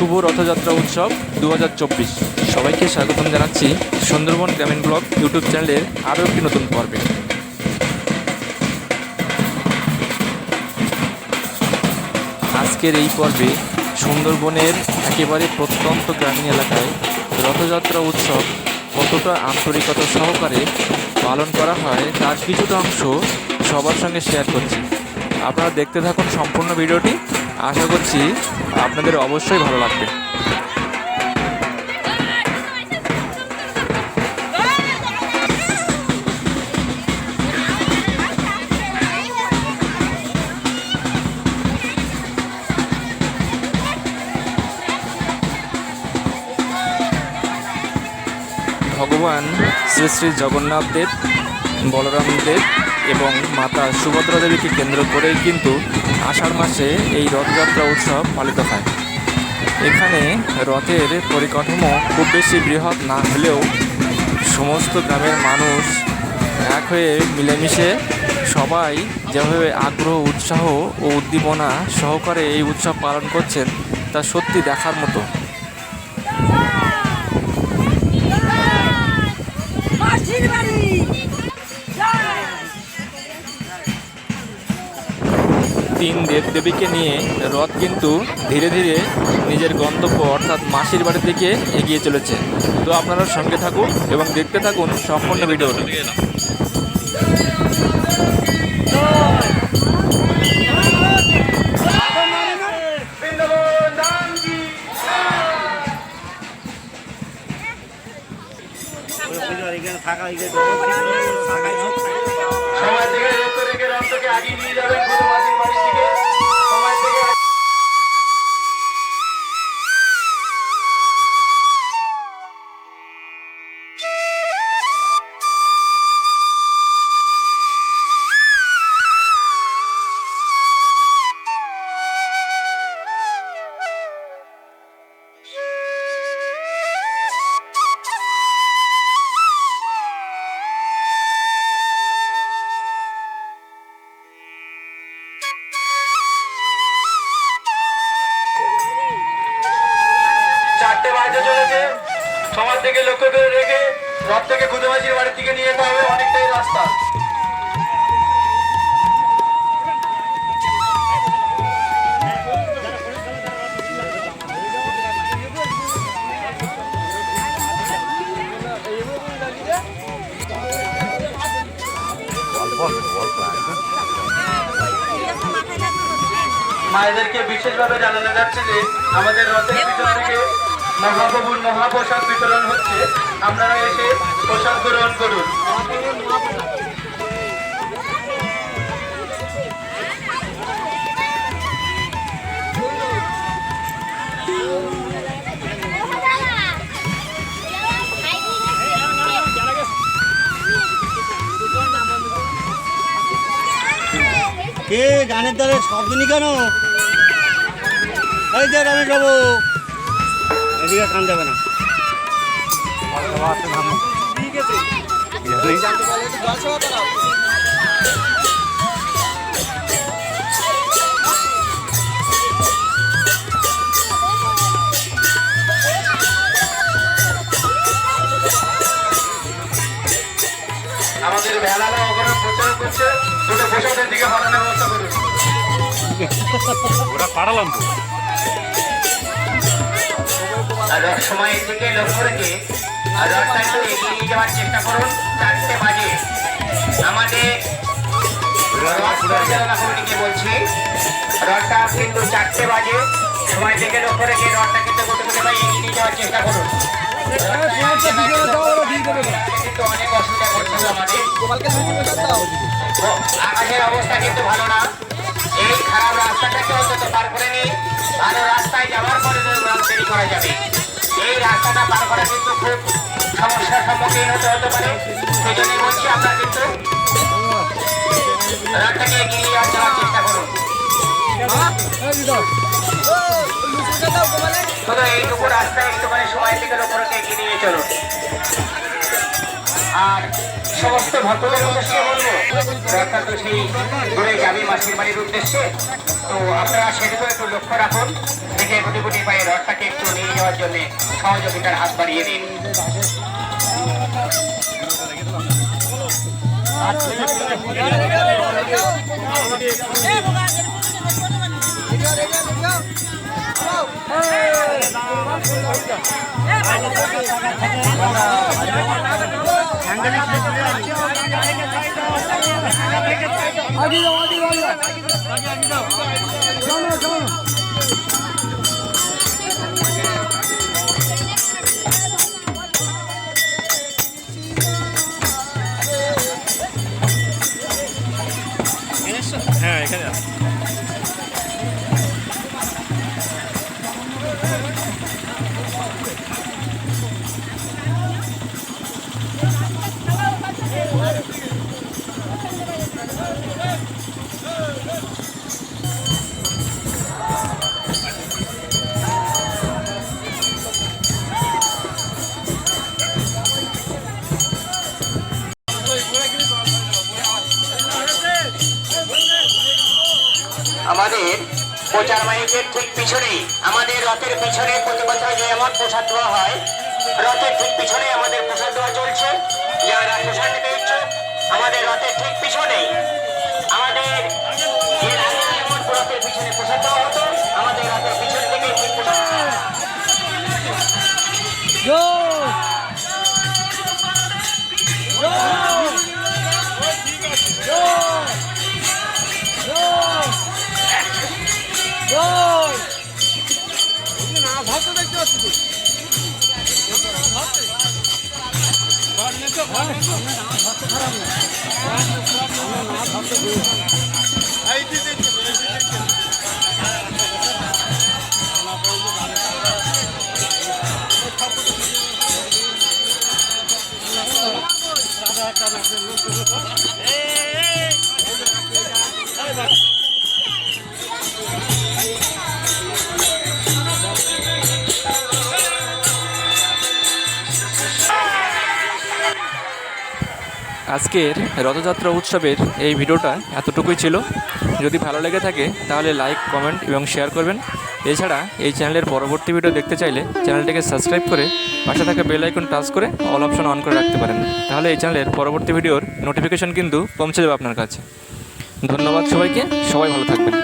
শুভ রথযাত্রা উৎসব দু হাজার চব্বিশ। সবাইকে স্বাগতম জানাচ্ছি সুন্দরবন গ্রামীণ ব্লগ ইউটিউব চ্যানেলের আরও একটি নতুন পর্বে। আজকের এই পর্বে সুন্দরবনের একেবারে প্রত্যন্ত গ্রামীণ এলাকায় রথযাত্রা উৎসব কতটা আন্তরিকতা সহকারে পালন করা হয় তার কিছুটা অংশ সবার সঙ্গে শেয়ার করছি। আপনারা দেখতে থাকুন সম্পূর্ণ ভিডিওটি। আশা করছি আপনাদের অবশ্যই ভালো লাগবে। ভগবান শ্রী শ্রী জগন্নাথ দেব বলরাম দেব এবং মাতা সুভদ্রা দেবীকে কেন্দ্র করেই কিন্তু আষাঢ় মাসে এই রথযাত্রা উৎসব পালিত হয়। এখানে রথের পরিকাঠামো খুব বেশি বৃহৎ না হলেও সমস্ত গ্রামের মানুষ এক হয়ে মিলেমিশে সবাই যেভাবে আগ্রহ, উৎসাহ ও উদ্দীপনা সহকারে এই উৎসব পালন করছেন, তা সত্যি দেখার মতো। তিন দেবদেবীকে নিয়ে রথ কিন্তু ধীরে ধীরে নিজের গন্তব্য অর্থাৎ মাসির বাড়ির দিকে এগিয়ে চলেছে। তো আপনারা সঙ্গে থাকুন এবং দেখতে থাকুন সম্পূর্ণ এখানে থাকা বাজে চলেছে। সমাজ থেকে লক্ষ্য করে রেখে রথ থেকে খুদে মাসির বাড়ির দিকে নিয়ে যেতে হবে অনেকটাই রাস্তা। মায়েদেরকে বিশেষভাবে জানানো যাচ্ছে যে আমাদের রথের ভিতর থেকে মহাপ্রভুর মহাপ্রসাদ বিতরণ হচ্ছে। আপনারা এসে প্রসাদ গ্রহণ করুন। কে গানের দ্বারে শব্দনি কেন এই যে রমেশ এদিকে কান যাবে না। আমাদের ভেলারা ওখানে প্রচার করছে দুটো দিকে হটানোর ব্যবস্থা করুন আর সময়ের দিকে লক্ষ্য রেখে রথটা একটু এগিয়ে নিয়ে যাওয়ার চেষ্টা করুন। চারটে বাজে। আমাদের কমিটিকে বলছি, রথটা কিন্তু চারটে বাজে। সময় থেকে লক্ষ্য রেখে রথটা কিন্তু কোথাও কোথাও এগিয়ে নিয়ে যাওয়ার চেষ্টা করুন। কিন্তু অনেক অসুবিধা করছিল আমাদের। আকাশের অবস্থা কিন্তু ভালো না। এই খারাপ রাস্তাটাকে অন্তত পার করে নিই ভালো রাস্তায় যাওয়ার পরে তো রথ দেরি করা যাবে। এই রাস্তাটা পার করা কিন্তু খুব সমস্যার সম্মুখীন হতে হতে পারে। সেই জন্যই বলছি, আপনারা কিন্তু রথটাকে এগিয়ে নিয়ে যাওয়ার চেষ্টা করুন। শুধু এইটুকু রাস্তায় একটুখানি সময় থেকে ওপরকে এগিয়ে নিয়ে চলুন। আর সমস্ত ভক্তদের উদ্দেশ্যে বলব রথটা তো সেই ঘুরে যাবে মাসির বাড়ির উদ্দেশ্যে। তো আপনারা সেদিকেও একটু লক্ষ্য রাখুন। দেখে গুটি গুটি পায়ে রথটাকে একটু দেওয়ার জন্য সহযোগিতার হাত বাড়িয়ে দিন। આગે જાઓ આગે જાઓ ચાલો ચાલો প্রচার মাইকের ঠিক পিছনেই, আমাদের রথের পিছনে প্রতি বছর যেমন প্রসাদ দেওয়া হয়, রথের ঠিক পিছনে আমাদের প্রসাদ দেওয়া চলছে। যারা প্রসাদ নিতে ইচ্ছুক, আমাদের রথের ঠিক পিছনেই, আমাদের এর যেমন পিছনে প্রসাদ আমাদের রথের পিছন ঠিক প্রসাদ। খারাপ না আজকের রথযাত্রা উৎসবের এই ভিডিওটা এতটুকুই ছিল। যদি ভালো লেগে থাকে, তাহলে লাইক কমেন্ট এবং শেয়ার করবেন। এছাড়া এই চ্যানেলের পরবর্তী ভিডিও দেখতে চাইলে চ্যানেলটিকে সাবস্ক্রাইব করে পাশে থাকা বেল আইকন টাচ করে অল অপশন অন করে রাখতে পারেন। তাহলে এই চ্যানেলের পরবর্তী ভিডিওর নোটিফিকেশন কিন্তু পৌঁছে যাবে আপনার কাছে। ধন্যবাদ সবাইকে। সবাই ভালো থাকবেন।